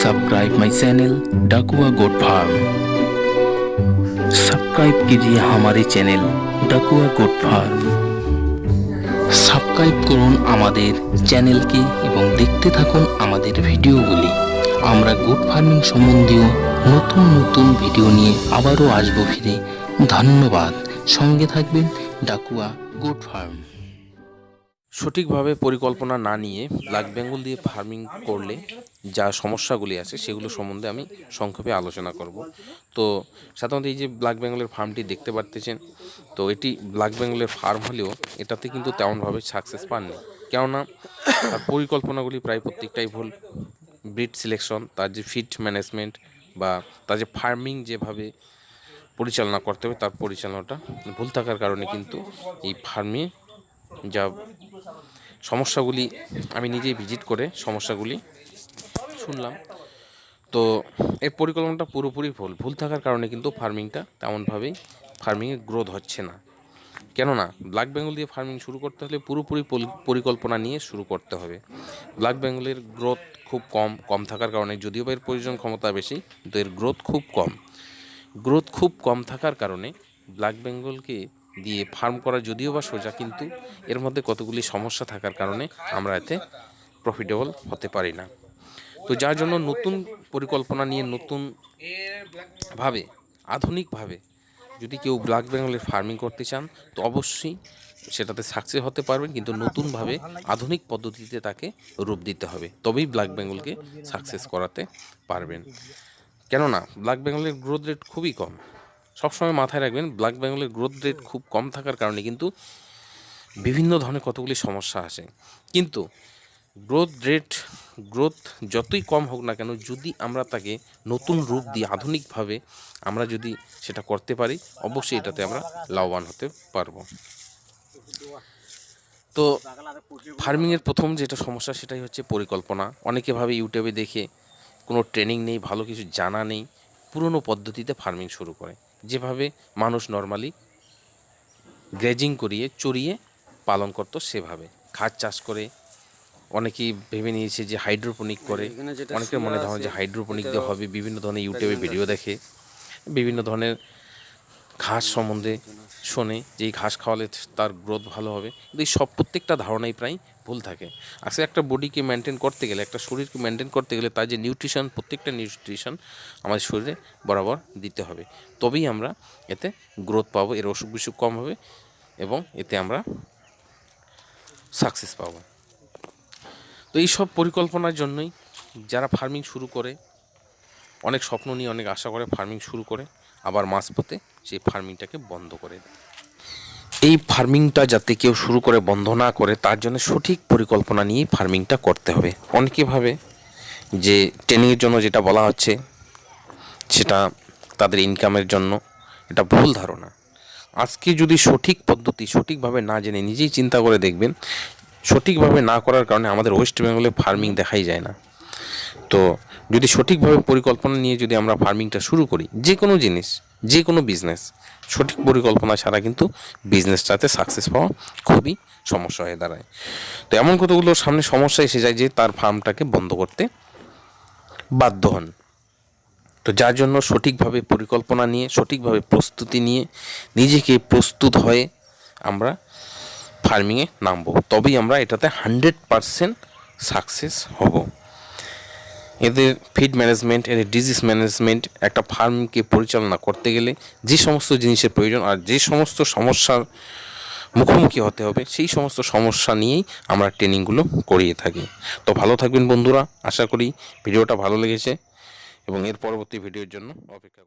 subscribe my channel Dakua goat farm subscribe कीजिए हमारे channel Dakua goat farm subscribe করুন আমাদের চ্যানেলকে এবং দেখতে থাকুন আমাদের ভিডিওগুলি আমরা গোট ফার্মিং সম্বন্ধীয় নতুন নতুন ভিডিও নিয়ে আবারও আসবো ফিরে ধন্যবাদ সঙ্গে থাকবেন ডাকুয়া গোট ফার্ম সঠিকভাবে পরিকল্পনা না নিয়ে ব্ল্যাক বেঙ্গল দিয়ে ফার্মিং করলে যা সমস্যাগুলি আছে সেগুলো সম্বন্ধে আমি সংক্ষেপে আলোচনা করব। তো সাধারণত এই যে ব্ল্যাক বেঙ্গলের ফার্মটি দেখতে পারতেছেন, তো এটি ব্ল্যাক বেঙ্গলের ফার্ম হলেও এটাতে কিন্তু তেমনভাবে সাকসেস পাননি। কেননা তার পরিকল্পনাগুলি প্রায় প্রত্যেকটাই ভুল। ব্রিড সিলেকশন তার যে ফিট ম্যানেজমেন্ট বা তার যে ফার্মিং যেভাবে পরিচালনা করতে হবে, তার পরিচালনাটা ভুল থাকার কারণে কিন্তু এই ফার্মে যা সমস্যাগুলি আমি নিজেই ভিজিট করে সমস্যাগুলি শুনলাম। তো এর পরিকল্পনাটা পুরোপুরি ভুল। ভুল থাকার কারণে কিন্তু ফার্মিংটা তেমনভাবেই ফার্মিংয়ে গ্রোথ হচ্ছে না। কেননা ব্ল্যাক বেঙ্গল দিয়ে ফার্মিং শুরু করতে হলে পুরোপুরি পরি- পরিকল্পনা নিয়ে শুরু করতে হবে। ব্ল্যাক বেঙ্গলের গ্রোথ খুব কম কম থাকার কারণে যদিও এর প্রয়োজন ক্ষমতা বেশি, কিন্তু এর গ্রোথ খুব কম। গ্রোথ খুব কম থাকার কারণে ব্ল্যাক বেঙ্গলকে দিয়ে ফার্ম করা যদিও বা সোজা, কিন্তু এর মধ্যে কতগুলি সমস্যা থাকার কারণে আমরা এতে প্রফিটেবল হতে পারি না। তো যার জন্য নতুন পরিকল্পনা নিয়ে নতুন ভাবে, আধুনিকভাবে যদি কেউ ব্ল্যাক বেঙ্গলের ফার্মিং করতে চান, তো অবশ্যই সেটাতে সাকসেস হতে পারবেন, কিন্তু নতুনভাবে আধুনিক পদ্ধতিতে তাকে রূপ দিতে হবে। তবেই ব্ল্যাক বেঙ্গলকে সাকসেস করাতে পারবেন। কেননা, ব্ল্যাক বেঙ্গলের গ্রোথ রেট খুবই কম। সবসময় মাথায় রাখবেন, ব্ল্যাক বেঙ্গলের গ্রোথ রেট খুব কম থাকার কারণে কিন্তু বিভিন্ন ধরনের কতগুলি সমস্যা আসে। কিন্তু গ্রোথ রেট গ্রোথ যতই কম হোক না কেন, যদি আমরা তাকে নতুন রূপ দিয়ে আধুনিকভাবে আমরা যদি সেটা করতে পারি, অবশ্যই এটাতে আমরা লাভবান হতে পারব। তো ফার্মিংয়ের প্রথম যেটা সমস্যা, সেটাই হচ্ছে পরিকল্পনা। অনেকে ভাবে ইউটিউবে দেখে কোনো ট্রেনিং নেই, ভালো কিছু জানা নেই, পুরনো পদ্ধতিতে ফার্মিং শুরু করে। যেভাবে মানুষ নর্মালি গ্রেজিং করিয়ে চড়িয়ে পালন করতো, সেভাবে। খাদ চাষ করে অনেকেই ভেবে নিয়েছে যে হাইড্রোপনিক করে। অনেকের মনে ধারণা যে হাইড্রোপনিক দিয়ে হবে বিভিন্ন ধরনের ইউটিউবে ভিডিও দেখে বিভিন্ন ধরনের ঘাস সম্বন্ধে শোনে যে এই ঘাস খাওয়ালে তার গ্রোথ ভালো হবে। কিন্তু এই সব প্রত্যেকটা ধারণাই প্রায় ভুল থাকে। আসলে একটা বডিকে মেনটেন করতে গেলে একটা শরীরকে মেনটেন করতে গেলে তার যে নিউট্রিশন প্রত্যেকটা নিউট্রিশন আমাদের শরীরে বরাবর দিতে হবে। তবেই আমরা এতে গ্রোথ পাবো এর অসুখ বিসুখ কম হবে এবং এতে আমরা সাকসেস পাবো। তো এই সব পরিকল্পনার জন্যই যারা ফার্মিং শুরু করে, অনেক স্বপ্ন নিয়ে অনেক আশা করে ফার্মিং শুরু করে, আবার মাঝপথে সেই ফার্মিংটাকে বন্ধ করে এই ফার্মিংটা যাতে কেউ শুরু করে, বন্ধ না করে, তার জন্য সঠিক পরিকল্পনা নিয়ে ফার্মিংটা করতে হবে। অনেকে ভাবে যে ট্রেনিংয়ের জন্য যেটা বলা হচ্ছে, সেটা তাদের ইনকামের জন্য, এটা ভুল ধারণা। আজকে যদি সঠিক পদ্ধতি সঠিকভাবে না জেনে নিজেই চিন্তা করে দেখবেন সঠিকভাবে না করার কারণে আমাদের ওয়েস্ট বেঙ্গলে ফার্মিং দেখাই যায় না। তো যদি সঠিকভাবে পরিকল্পনা নিয়ে যদি আমরা ফার্মিংটা শুরু করি, যে কোনো জিনিস, যে কোনো বিজনেস, সঠিক পরিকল্পনা ছাড়া কিন্তু বিজনেসটাতে সাকসেস পাওয়া খুবই সমস্যা হয়ে দাঁড়ায়। তো এমন কতগুলো সামনে সমস্যা এসে যায় যে তার ফার্মটাকে বন্ধ করতে বাধ্য হন। তো যার জন্য সঠিকভাবে পরিকল্পনা নিয়ে, সঠিকভাবে প্রস্তুতি নিয়ে, নিজেকে প্রস্তুত হয়ে আমরা ফার্মিংয়ে নামবো। তবেই আমরা এটাতে হান্ড্রেড পারসেন্ট সাকসেস হব। এদের ফিড ম্যানেজমেন্ট এদের ডিজিজ ম্যানেজমেন্ট একটা ফার্মকে পরিচালনা করতে গেলে যে সমস্ত জিনিসের প্রয়োজন আর যে সমস্ত সমস্যার মুখোমুখি হতে হবে, সেই সমস্ত সমস্যা নিয়েই আমরা ট্রেনিংগুলো করিয়ে থাকি। তো ভালো থাকবেন বন্ধুরা, আশা করি ভিডিওটা ভালো লেগেছে এবং এর পরবর্তী ভিডিওর জন্য অপেক্ষা